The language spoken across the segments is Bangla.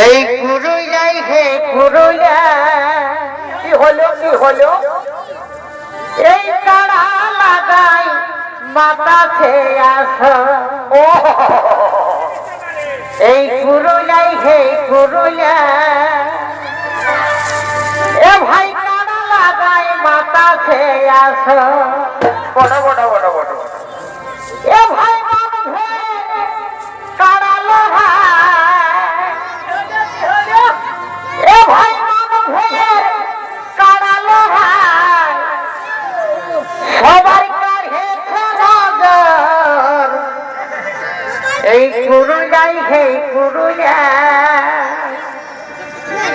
এই কুরুলাই হে কুরুলা কি হলো কি হলো? এই কাড়া লাগাই মাথা খেয়ে ও এই কুরুলাই হে কুরুলা এ ভাই কাড়া লাগাই মাথা খেয়ে আস। বড় বড় এই পুরুলাই হে কুরুলা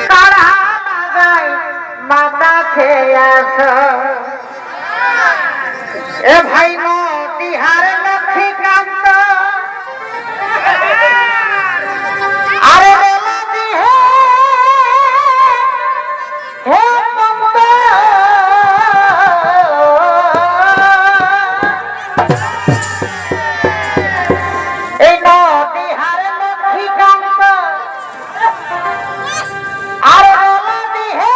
কাড়া লাগাই খেয়ে আস। এ ভাই এই মতিহার লক্ষ্মী কান্ত? আরে বেলাদি হে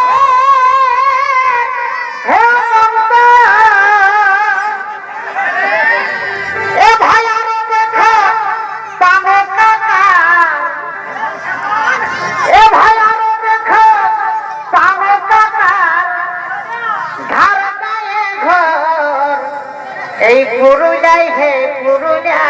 হে কান্ত। এ ভাই আরে দেখো পানে কাকা এ ভাই আরে দেখো পানে কাকা ঘর গায়ে ঘর। এই পুরুলাই হে পুরুলা